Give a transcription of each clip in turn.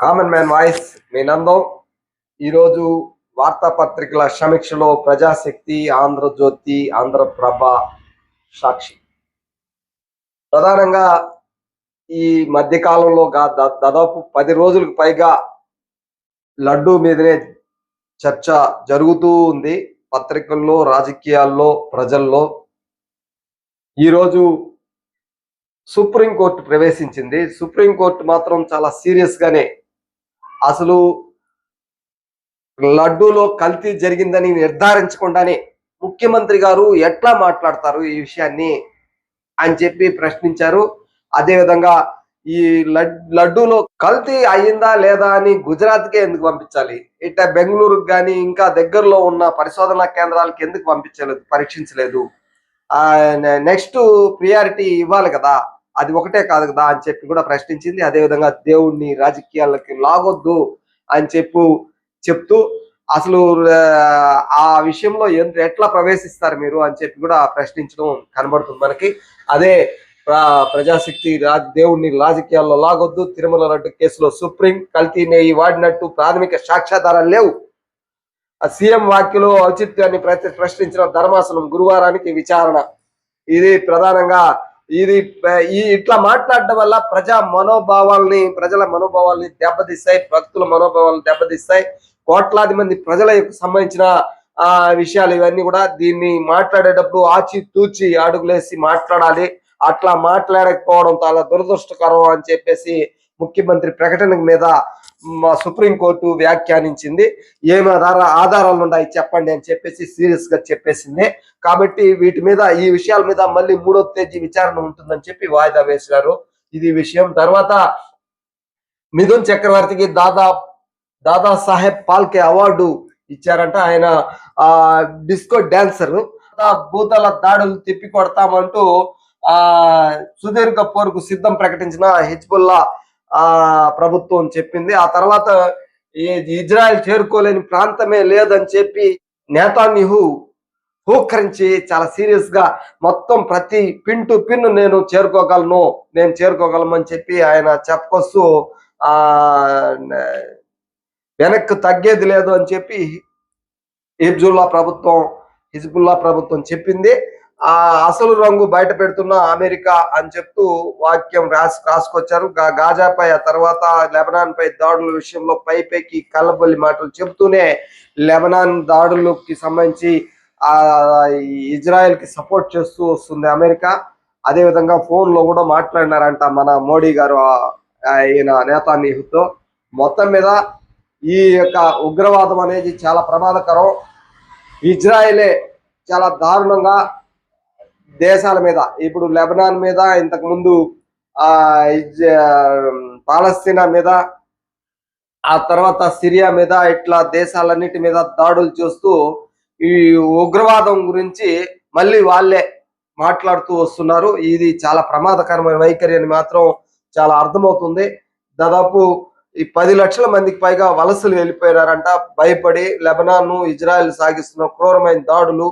Common man voice మీ నందం. ఈరోజు వార్తాపత్రికల సమీక్షలో ప్రజాశక్తి ఆంధ్రజ్యోతి ఆంధ్రప్రభ సాక్షి. ప్రధానంగా ఈ మధ్యకాలంలో దాదాపు పది రోజులకు పైగా లడ్డు మీదనే చర్చ జరుగుతూ ఉంది. పత్రికల్లో రాజకీయాల్లో ప్రజల్లో. ఈరోజు సుప్రీంకోర్టు ప్రవేశించింది. సుప్రీంకోర్టు మాత్రం చాలా సీరియస్గానే అసలు లడ్డూలో కల్తీ జరిగిందని నిర్ధారించకుండానే ముఖ్యమంత్రి గారు ఎట్లా మాట్లాడతారు ఈ విషయాన్ని అని చెప్పి ప్రశ్నించారు. అదేవిధంగా ఈ లడ్డూలో కల్తీ అయ్యిందా లేదా అని గుజరాత్కే ఎందుకు పంపించాలి? ఇట్లా బెంగళూరుకు కానీ ఇంకా దగ్గరలో ఉన్న పరిశోధనా కేంద్రాలకు ఎందుకు పంపించలేదు పరీక్షించలేదు? నెక్స్ట్ ప్రియారిటీ ఇవ్వాలి కదా. అది ఒకటే కాదు కదా అని చెప్పి కూడా ప్రశ్నించింది. అదేవిధంగా దేవుణ్ణి రాజకీయాలకి లాగొద్దు అని చెప్పు చెప్తూ అసలు ఆ, విషయంలో ఎంత ఎట్లా ప్రవేశిస్తారు మీరు అని చెప్పి కూడా ప్రశ్నించడం కనబడుతుంది మనకి. అదే ప్రజాశక్తి రాజ దేవుణ్ణి రాజకీయాల్లో లాగొద్దు. తిరుమల లడ్డు కేసులో సుప్రీం కల్తీ నెయ్యి వాడినట్టు ప్రాథమిక సాక్ష్యాధారాలు లేవు. సీఎం వ్యాఖ్యలో ఔచిత్యాన్ని ప్రతి ప్రశ్నించిన ధర్మాసనం గురువారానికి విచారణ. ఇది ప్రధానంగా ఇది ఈ ఇట్లా మాట్లాడడం వల్ల ప్రజా మనోభావాల్ని ప్రజల మనోభావాల్ని దెబ్బతీస్తాయి భక్తుల మనోభావాలను దెబ్బతీస్తాయి. కోట్లాది మంది ప్రజల సంబంధించిన ఆ విషయాలు ఇవన్నీ కూడా దీన్ని మాట్లాడేటప్పుడు ఆచి తూచి అడుగులేసి మాట్లాడాలి. అట్లా మాట్లాడకపోవడం చాలా దురదృష్టకరం అని చెప్పేసి ముఖ్యమంత్రి ప్రకటన మీద మా సుప్రీంకోర్టు వ్యాఖ్యానించింది. ఏమి ఆధార ఆధారాలు ఉన్నాయి చెప్పండి అని చెప్పేసి సీరియస్గా చెప్పేసింది. కాబట్టి వీటి మీద ఈ విషయాల మీద మళ్ళీ మూడో తేదీ విచారణ ఉంటుందని చెప్పి వాయిదా వేసినారు ఇది విషయం. తర్వాత మిథున్ చక్రవర్తికి దాదా దాదా సాహెబ్ పాల్కే అవార్డు ఇచ్చారంట. ఆయన ఆ డిస్కో డాన్సర్. భూతల దాడులు తిప్పి కొడతామంటూ ఆ సుదీర్ఘ పోరుకు సిద్ధం ప్రకటించిన హిజ్బుల్లా ఆ ప్రభుత్వం చెప్పింది. ఆ తర్వాత ఇజ్రాయెల్ చేరుకోలేని ప్రాంతమే లేదని చెప్పి నేతాన్యహు హూకరించి చాలా సీరియస్గా మొత్తం ప్రతి పిన్ టు పిన్ నేను చేరుకోగలను నేను చేరుకోగలను అని చెప్పి ఆయన చెప్పుకొస్తూ ఆ వెనక్కి తగ్గేది లేదు అని చెప్పి హిజ్బుల్లా ప్రభుత్వం హిజ్బుల్లా ప్రభుత్వం చెప్పింది. ఆ అసలు రంగు బయట పెడుతున్న అమెరికా అని చెప్తూ వాక్యం రాసి రాసుకొచ్చారు. గాజాపై ఆ తర్వాత లెబనాన్ పై దాడుల విషయంలో పై పైకి కళ్ళబొల్లి మాటలు చెప్తూనే లెబనాన్ దాడులకి సంబంధించి ఆ ఇజ్రాయెల్కి సపోర్ట్ చేస్తూ వస్తుంది అమెరికా. అదే విధంగా ఫోన్లో కూడా మాట్లాడినారంట మన మోడీ గారు ఈయన నేత నేతాన్యాహుతో మొత్తం మీద ఈ యొక్క ఉగ్రవాదం అనేది చాలా ప్రమాదకరం. ఇజ్రాయెలే చాలా దారుణంగా దేశాల మీద ఇప్పుడు లెబనాన్ మీద ఇంతకు ముందు ఆ పాలస్తీనా మీద ఆ తర్వాత సిరియా మీద ఇట్లా దేశాలన్నిటి మీద దాడులు చేస్తూ ఈ ఉగ్రవాదం గురించి మళ్ళీ వాళ్ళే మాట్లాడుతూ వస్తున్నారు. ఇది చాలా ప్రమాదకరమైన వైఖరి అని మాత్రం చాలా అర్థమవుతుంది. దాదాపు ఈ పది లక్షల మందికి పైగా వలసలు వెళ్ళిపోయినారంట. భయపడి లెబనాన్ ఇజ్రాయెల్ సాగిస్తున్న క్రూరమైన దాడులు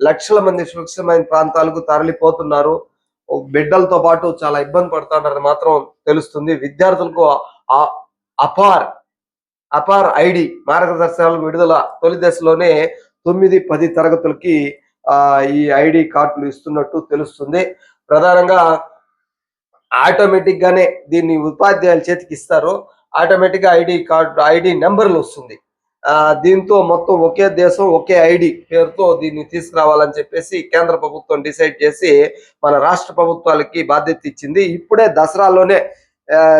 లక్షల మంది సురక్షితమైన ప్రాంతాలకు తరలిపోతున్నారు. బిడ్డలతో పాటు చాలా ఇబ్బంది పడుతున్నారని మాత్రం తెలుస్తుంది. విద్యార్థులకు అపార్ అపార్ ఐడి మార్గదర్శకాలు విడుదల తొలి దశలోనే తొమ్మిది పది తరగతులకి ఆ ఈ ఐడి కార్డులు ఇస్తున్నట్టు తెలుస్తుంది. ప్రధానంగా ఆటోమేటిక్ గానే దీన్ని ఉపాధ్యాయుల చేతికి ఇస్తారు. ఆటోమేటిక్గా ఐడి కార్డు ఐడి నెంబర్లు వస్తుంది. దీంతో మొత్తం ఒకే దేశం ఒకే ఐడి పేరుతో దీన్ని తీసుకురావాలని చెప్పేసి కేంద్ర ప్రభుత్వం డిసైడ్ చేసి మన రాష్ట్ర ప్రభుత్వాలకి బాధ్యత ఇచ్చింది. ఇప్పుడే దసరాలోనే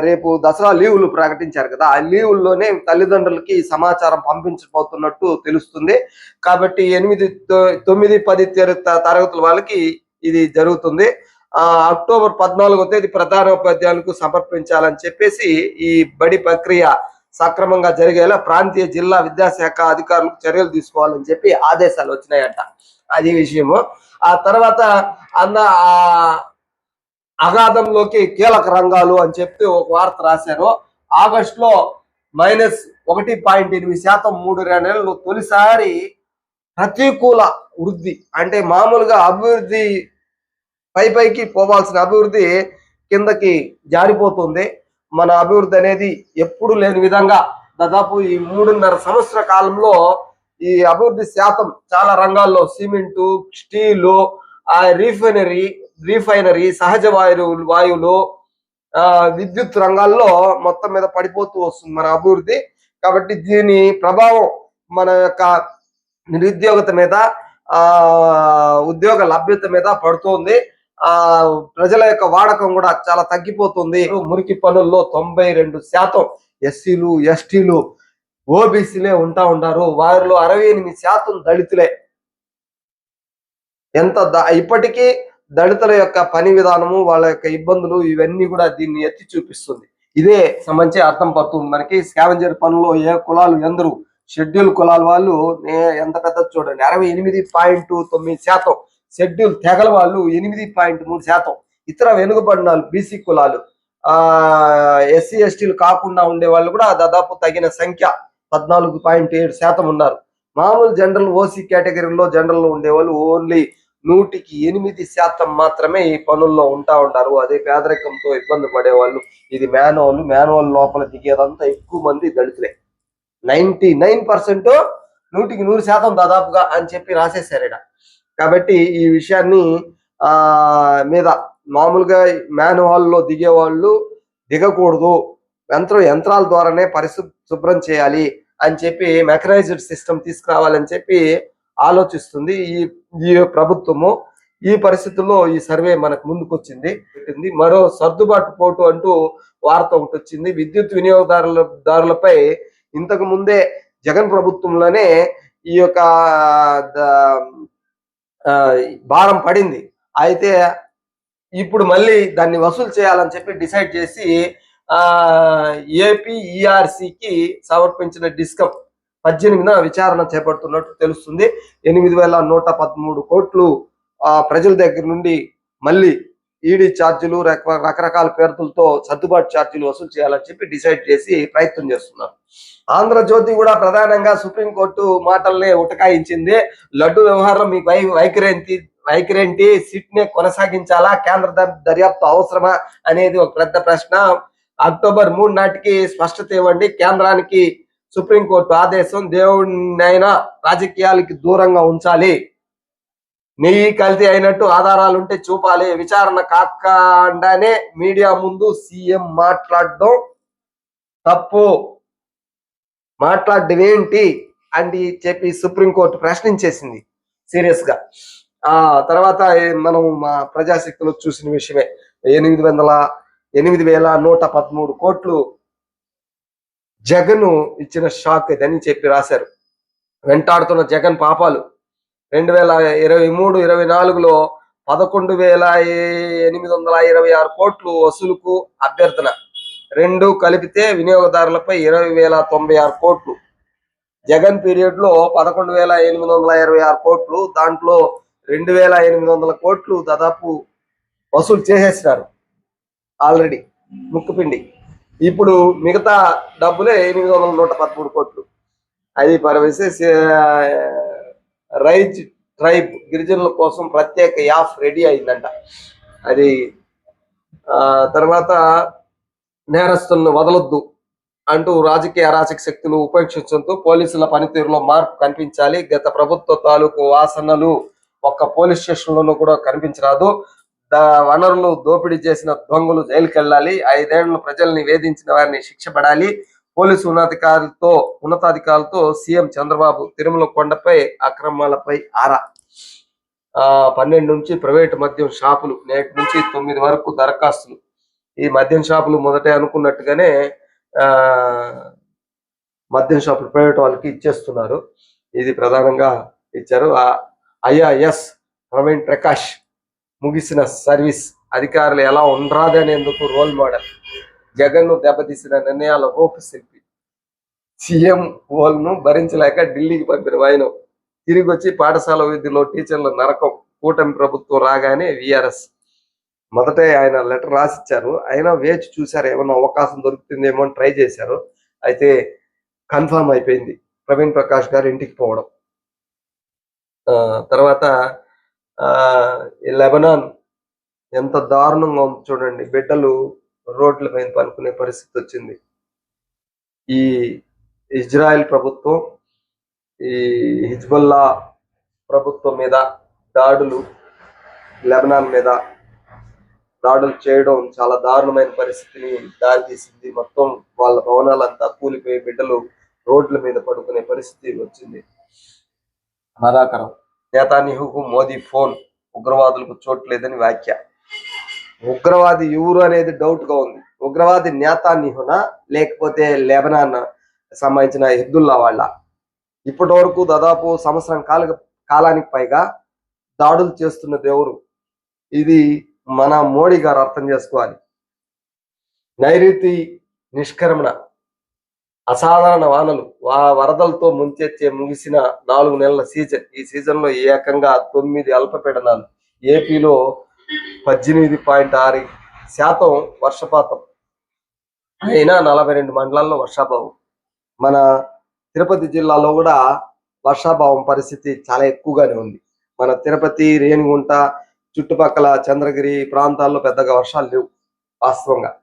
రేపు దసరా లీవులు ప్రకటించారు కదా ఆ లీవుల్లోనే తల్లిదండ్రులకి సమాచారం పంపించబోతున్నట్టు తెలుస్తుంది. కాబట్టి ఎనిమిది తొ- తొమ్మిది పది తరగతుల వాళ్ళకి ఇది జరుగుతుంది. ఆ అక్టోబర్ పద్నాలుగో తేదీ ప్రధానోపాధ్యాయులకు సమర్పించాలని చెప్పేసి ఈ బడి ప్రక్రియ సక్రమంగా జరిగేలా ప్రాంతీయ జిల్లా విద్యాశాఖ అధికారులకు చర్యలు తీసుకోవాలని చెప్పి ఆదేశాలు వచ్చినాయంట. అది విషయము. ఆ తర్వాత అన్న ఆ అగాధంలోకి కీలక రంగాలు అని చెప్పి ఒక వార్త రాశారు. ఆగస్టులో మైనస్ ఒకటి పాయింట్ ఎనిమిది శాతం మూడు నెలలు తొలిసారి ప్రతికూల వృద్ధి అంటే మామూలుగా అభివృద్ధి పై పైకి పోవాల్సిన అభివృద్ధి కిందకి జారిపోతుంది. మన అభివృద్ధి అనేది ఎప్పుడు లేని విధంగా దాదాపు ఈ మూడున్నర సంవత్సర కాలంలో ఈ అభివృద్ధి శాతం చాలా రంగాల్లో సిమెంటు స్టీలు ఆ రీఫైనరీ రీఫైనరీ సహజ వాయువులు వాయువులు విద్యుత్ రంగాల్లో మొత్తం మీద పడిపోతూ వస్తుంది మన అభివృద్ధి. కాబట్టి దీని ప్రభావం మన యొక్క నిరుద్యోగత మీద ఆ ఉద్యోగ లభ్యత మీద పడుతుంది. ఆ ప్రజల యొక్క వాడకం కూడా చాలా తగ్గిపోతుంది. మురికి పనుల్లో తొంభై రెండు శాతం ఎస్సీలు ఎస్టీలు ఓబీసీలే ఉంటా ఉంటారు వారిలో అరవై ఎనిమిది శాతం దళితులే. ఎంత ఇప్పటికీ దళితుల యొక్క పని విధానము వాళ్ళ యొక్క ఇబ్బందులు ఇవన్నీ కూడా దీన్ని ఎత్తి చూపిస్తుంది. ఇదే సంబంధించి అర్థం పడుతుంది. మనకి స్కావెంజర్ పనుల్లో ఏ కులాలు ఎందరు? షెడ్యూల్ కులాల వాళ్ళు నే- ఎంత పెద్ద చూడండి. అరవై ఎనిమిది పాయింట్ తొమ్మిది శాతం షెడ్యూల్ తెగల వాళ్ళు ఎనిమిది పాయింట్ మూడు శాతం. ఇతర వెనుకబడిన బీసీ కులాలు ఆ ఎస్సీ ఎస్టీలు కాకుండా ఉండే వాళ్ళు కూడా దాదాపు తగిన సంఖ్య పద్నాలుగు పాయింట్ ఏడు శాతం ఉన్నారు. మామూలు జనరల్ ఓసీ కేటగిరీలో జనరల్ ఉండేవాళ్ళు ఓన్లీ నూటికి ఎనిమిది శాతం మాత్రమే ఈ పనుల్లో ఉంటా ఉంటారు అదే పేదరికంతో ఇబ్బంది పడేవాళ్ళు. ఇది మాన్యువల్ మాన్యువల్ లోపల దిగేదంతా ఎక్కువ మంది దళితులే. నైన్టీ నైన్ పర్సెంట్ నూటికి నూరు శాతం దాదాపుగా అని చెప్పి రాసేశారు కాబట్టి ఈ విషయాన్ని ఆ మీద మామూలుగా మాన్యువల్లో దిగే వాళ్ళు దిగకూడదు. యంత్రం యంత్రాల ద్వారానే పరిశు శుభ్రం చేయాలి అని చెప్పి మెకనైజ్డ్ సిస్టమ్ తీసుకురావాలని చెప్పి ఆలోచిస్తుంది ఈ ఈ ప్రభుత్వము. ఈ పరిస్థితుల్లో ఈ సర్వే మనకు ముందుకొచ్చింది. పెట్టింది. మరో సర్దుబాటు పోటు అంటూ వార్త ఒకటి వచ్చింది. విద్యుత్ వినియోగదారుల దారులపై ఇంతకు ముందే జగన్ ప్రభుత్వంలోనే ఈ యొక్క భారం పడింది. అయితే ఇప్పుడు మళ్ళీ దాన్ని వసూలు చేయాలని చెప్పి డిసైడ్ చేసి ఆ సమర్పించిన డిస్కమ్ పద్దెనిమిదిన విచారణ చేపడుతున్నట్టు తెలుస్తుంది. ఎనిమిది వేల నూట పదమూడు కోట్లు ప్రజల దగ్గర నుండి మళ్ళీ ఈడీ ఛార్జీలు రక- రకరకాల పేరులతో సర్దుబాటు ఛార్జీలు వసూలు చేయాలని చెప్పి డిసైడ్ చేసి ప్రయత్నం చేస్తున్నారు. ఆంధ్రజ్యోతి కూడా ప్రధానంగా సుప్రీంకోర్టు మాటల్ని ఉటకాయించింది. లడ్డు వ్యవహారం మీకు వై వైఖరేంటి వైఖరేంటి? సిట్నే కొనసాగించాలా? కేంద్ర దర్యాప్తు అవసరమా? అనేది ఒక పెద్ద ప్రశ్న. అక్టోబర్ మూడు నాటికి స్పష్టత ఇవ్వండి. కేంద్రానికి సుప్రీంకోర్టు ఆదేశం దేవుడినైనా రాజకీయాలకి దూరంగా ఉంచాలి. నెయ్యి కల్తీ అయినట్టు ఆధారాలు ఉంటే చూపాలి. విచారణ కాకుండానే మీడియా ముందు సీఎం మాట్లాడడం తప్పు. మాట్లాడడం అని చెప్పి సుప్రీంకోర్టు ప్రశ్నించేసింది సీరియస్గా ఆ తర్వాత మనం మా ప్రజాశక్తిలో చూసిన విషయమే. ఎనిమిది వందల ఎనిమిది వేల నూట పదమూడు కోట్లు జగన్ ఇచ్చిన షాక్ ఇదని చెప్పి రాశారు. వెంటాడుతున్న జగన్ పాపాలు. రెండు వేల ఇరవై మూడు ఇరవై నాలుగులో పదకొండు వేల ఎనిమిది వందల ఇరవై ఆరు కోట్లు వసూలుకు అభ్యర్థన. రెండు కలిపితే వినియోగదారులపై ఇరవై వేల తొంభై ఆరు కోట్లు. జగన్ పీరియడ్లో పదకొండు వేల ఎనిమిది వందల ఇరవై ఆరు కోట్లు. దాంట్లో రెండు వేల ఎనిమిది వందల కోట్లు దాదాపు వసూలు చేసేసినారు ఆల్రెడీ ముక్కుపిండి. ఇప్పుడు మిగతా డబ్బులే ఎనిమిది వందల నూట పదమూడు కోట్లు. అది పరవేసి రైజ్ ట్రైబ్ గిరిజనుల కోసం ప్రత్యేక యాప్ రెడీ అయిందంట. అది ఆ, తర్వాత నేరస్తులను వదలొద్దు అంటూ రాజకీయ అరాచక శక్తులు ఉపేక్షించడంతో పోలీసుల పనితీరులో మార్పు కనిపించాలి. గత ప్రభుత్వ తాలూకు వాసనలు ఒక్క పోలీస్ స్టేషన్లోనూ కూడా కనిపించరాదు. ద వనరులు దోపిడీ చేసిన దొంగలు జైలుకెళ్ళాలి. ఐదేళ్ళు ప్రజల్ని వేధించిన వారిని శిక్ష పడాలి. పోలీసు ఉన్నతాధికారులతో ఉన్నతాధికారులతో సీఎం చంద్రబాబు తిరుమల కొండపై అక్రమాలపై ఆరా. ఆ పన్నెండు నుంచి ప్రైవేటు మద్యం షాపులు నేటి నుంచి తొమ్మిది వరకు దరఖాస్తులు. ఈ మద్యం షాపులు మొదటే అనుకున్నట్టుగానే ఆ మద్యం షాపులు ప్రైవేట్ వాళ్ళకి ఇచ్చేస్తున్నారు. ఇది ప్రధానంగా ఇచ్చారు. ఐఆర్ఎస్ ప్రవీణ్ ప్రకాష్ ముగిసిన సర్వీస్. అధికారులు ఎలా ఉండరాదనేందుకు రోల్ మోడల్. జగన్ను దెబ్బతీసిన నిర్ణయాల రూపశిల్పి సీఎం ను భరించలేక ఢిల్లీకి పంపిన ఆయన తిరిగి వచ్చి పాఠశాల విద్యలో టీచర్ల నరకం కూటమి ప్రభుత్వం రాగానే విఆర్ఎస్. మొదటే ఆయన లెటర్ రాసిచ్చారు. అయినా వేచి చూశారు ఏమన్నా అవకాశం దొరుకుతుందేమో అని ట్రై చేశారు. అయితే కన్ఫర్మ్ అయిపోయింది. ప్రవీణ్ ప్రకాష్ గారు ఇంటికి పోవడం. ఆ, తర్వాత ఆ, లెబనాన్ ఎంత దారుణంగా ఉంది చూడండి. బిడ్డలు రోడ్ల మీద పనుకునే పరిస్థితి వచ్చింది. ఈ ఇజ్రాయెల్ ప్రభుత్వం ఈ హిజ్బుల్లా ప్రభుత్వం మీద దాడులు లెబనాన్ మీద దాడులు చేయడం చాలా దారుణమైన పరిస్థితిని దారితీసింది. మొత్తం వాళ్ళ భవనాలంతా కూలిపోయి బిడ్డలు రోడ్ల మీద పడుకునే పరిస్థితి వచ్చింది. బాధాకరం నేతాన్యాహుకు మోదీ ఫోన్ ఉగ్రవాదులకు చోట్లేదని వ్యాఖ్య. ఉగ్రవాది ఎవరు అనేది డౌట్గా ఉంది. ఉగ్రవాది నేతాన్యాహునా లేకపోతే లెబనాన్ సంబంధించిన ఎద్దుల్లా వాళ్ళ. ఇప్పటి వరకు దాదాపు సంవత్సరం కాల కాలానికి పైగా దాడులు చేస్తున్నది ఎవరు? ఇది మన మోడీ గారు అర్థం చేసుకోవాలి. నైరుతి నిష్క్రమణ అసాధారణ వానలు వరదలతో ముంచెచ్చే ముగిసిన నాలుగు నెలల సీజన్ ఈ సీజన్లో ఏకంగా తొమ్మిది అల్పపీడనాలు. ఏపీలో పద్దెనిమిది పాయింట్ ఆరు శాతం వర్షపాతం. అయినా నలభై రెండు మండలాల్లో వర్షాభావం. మన తిరుపతి జిల్లాలో కూడా వర్షాభావం పరిస్థితి చాలా ఎక్కువగానే ఉంది. మన తిరుపతి రేణిగుంట చుట్టుపక్కల చంద్రగిరి ప్రాంతాల్లో పెద్దగా వర్షాలు లేవు వాస్తవంగా.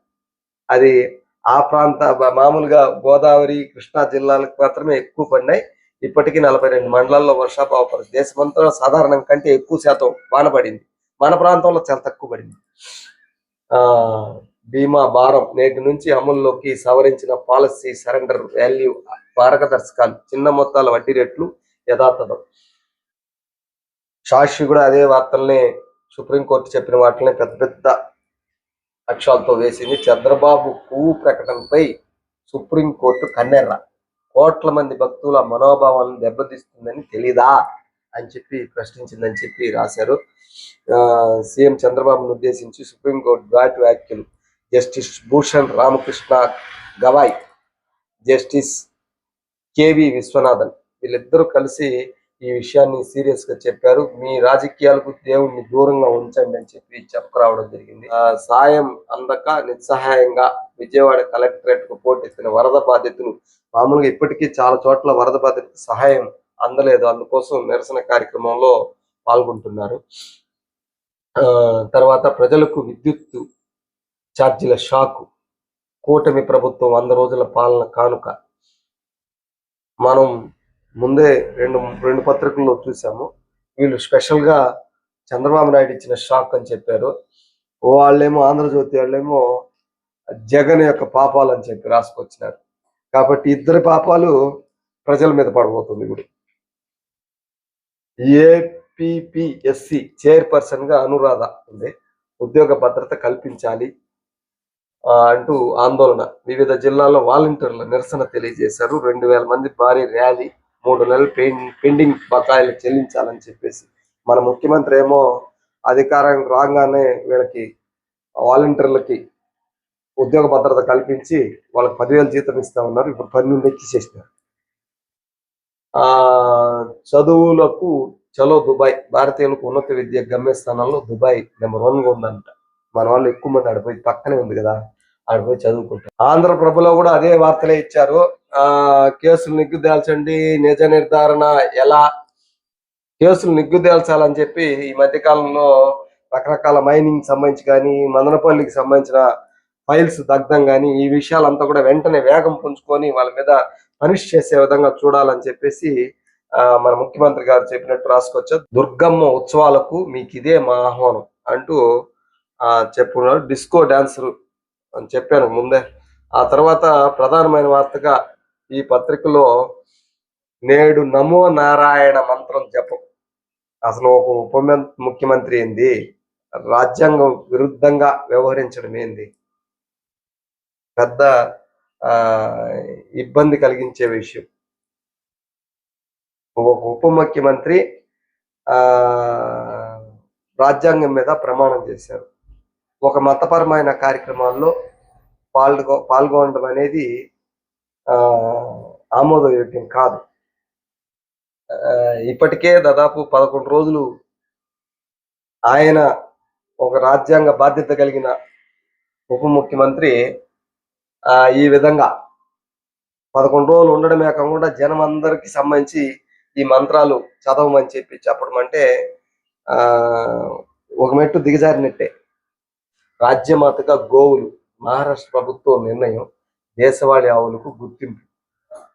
అది ఆ ప్రాంత మామూలుగా గోదావరి కృష్ణా జిల్లాలకు మాత్రమే ఎక్కువ పడినాయి. ఇప్పటికీ నలభై రెండు మండలాల్లో వర్షాభావ పరిస్థితి. దేశమంతా సాధారణం కంటే ఎక్కువ శాతం వాన పడింది. మన ప్రాంతంలో చాలా తక్కువ పడింది. ఆ బీమా భారం నేటి నుంచి అమల్లోకి సవరించిన పాలసీ సరెండర్ వాల్యూ మార్గదర్శకాలు చిన్న మొత్తాల వడ్డీ రేట్లు యథాతథం. సాక్షి కూడా అదే వార్తల్ని సుప్రీంకోర్టు చెప్పిన వాటిని పెద్ద పెద్ద అక్షరాలతో వేసింది. చంద్రబాబు పువ్వు ప్రకటనపై సుప్రీంకోర్టు కన్నెర్ర. కోట్ల మంది భక్తుల మనోభావాలను దెబ్బతీస్తుందని తెలీదా? అని చెప్పి ప్రశ్నించిందని చెప్పి రాశారు. సీఎం చంద్రబాబును ఉద్దేశించి సుప్రీంకోర్టు ఘాట్ వ్యాఖ్యలు. Justice Bhushan Ramakrishna Gavai justice K V Viswanathan వీళ్ళిద్దరూ కలిసి ఈ విషయాన్ని సీరియస్గా చెప్పారు. మీ రాజకీయాలకు దేవుణ్ణి దూరంగా ఉంచండి అని చెప్పి చెప్పుకురావడం జరిగింది. ఆ సాయం అందక నిస్సహాయంగా విజయవాడ కలెక్టరేట్కు పోటెత్తిన వరద బాధితులు మామూలుగా ఇప్పటికీ చాలా చోట్ల వరద బాధితులకు సహాయం అందలేదు. అందుకోసం నిరసన కార్యక్రమంలో పాల్గొంటున్నారు. ఆ తర్వాత ప్రజలకు విద్యుత్ ఛార్జీల షాకు కూటమి ప్రభుత్వం వంద రోజుల పాలన కానుక. మనం ముందే రెండు రెండు పత్రికల్లో చూసాము. వీళ్ళు స్పెషల్గా చంద్రబాబు నాయుడు ఇచ్చిన షాక్ అని చెప్పారు. వాళ్ళేమో ఆంధ్రజ్యోతి వాళ్ళేమో జగన్ యొక్క పాపాలు అని చెప్పి రాసుకొచ్చినారు. కాబట్టి ఇద్దరి పాపాలు ప్రజల మీద పడబోతుంది ఇప్పుడు ఏపీపీఎస్సి చైర్పర్సన్గా అనురాధ ఉంది. ఉద్యోగ భద్రత కల్పించాలి అంటూ ఆందోళన. వివిధ జిల్లాల్లో వాలంటీర్ల నిరసన తెలియజేశారు. రెండు వేల మంది భారీ ర్యాలీ మూడు నెలలు పెండింగ్ బకాయిలు చెల్లించాలని చెప్పేసి. మన ముఖ్యమంత్రి ఏమో అధికారం రాగానే వీళ్ళకి వాలంటీర్లకి ఉద్యోగ భద్రత కల్పించి వాళ్ళకి పదివేలు జీతం ఇస్తా ఉన్నారు. ఇప్పుడు పన్నెండు ఎక్కిసేసినారు ఆ చదువులకు చలో దుబాయ్ భారతీయులకు ఉన్నత విద్య గమ్యస్థానంలో దుబాయ్ నెంబర్ వన్గా ఉందంట. మన వాళ్ళు ఎక్కువ మంది ఆడిపోయి పక్కనే ఉంది కదా ఆడిపోయి చదువుకుంటారు. ఆంధ్రప్రభలో కూడా అదే వార్తలే ఇచ్చారు. ఆ కేసులు నిగ్గుదేల్చండి నిజ నిర్ధారణ ఎలా? కేసులు నిగ్గుదేల్చాలని చెప్పి ఈ మధ్య కాలంలో రకరకాల మైనింగ్ సంబంధించి కానీ మదనపల్లికి సంబంధించిన ఫైల్స్ దగ్ధం కానీ ఈ విషయాలంతా కూడా వెంటనే వేగం పుంజుకొని వాళ్ళ మీద పనిష్ చేసే విధంగా చూడాలని చెప్పేసి మన ముఖ్యమంత్రి గారు చెప్పినట్టు రాసుకొచ్చా దుర్గమ్మ ఉత్సవాలకు మీకు ఇదే మా ఆహ్వానం అంటూ చెప్పుకున్నారు. డిస్కో డాన్సరు అని చెప్పాను ముందే. ఆ తర్వాత ప్రధానమైన వార్తగా ఈ పత్రికలో నేడు నమో నారాయణ మంత్రం జపం. అసలు ఒక ఉప మం- ముఖ్యమంత్రి ఏంది? రాజ్యాంగం విరుద్ధంగా వ్యవహరించడం ఏంది? పెద్ద ఇబ్బంది కలిగించే విషయం. ఒక ఉప ముఖ్యమంత్రి రాజ్యాంగం మీద ప్రమాణం చేశారు. ఒక మతపరమైన కార్యక్రమాల్లో పాల్గొ పాల్గొనడం అనేది ఆమోదయోగ్యం కాదు. ఇప్పటికే దాదాపు పదకొండు రోజులు ఆయన ఒక రాజ్యాంగ బాధ్యత కలిగిన ఉప ముఖ్యమంత్రి ఈ విధంగా పదకొండు రోజులు ఉండడమే కాకుండా జనం అందరికి సంబంధించి ఈ మంత్రాలు చదవమని చెప్పి చెప్పడం అంటే ఆ ఒక మెట్టు దిగజారినట్టే. రాజ్యమాతగా గోవులు మహారాష్ట్ర ప్రభుత్వం నిర్ణయం దేశవాళీ ఆవులకు గుర్తింపు.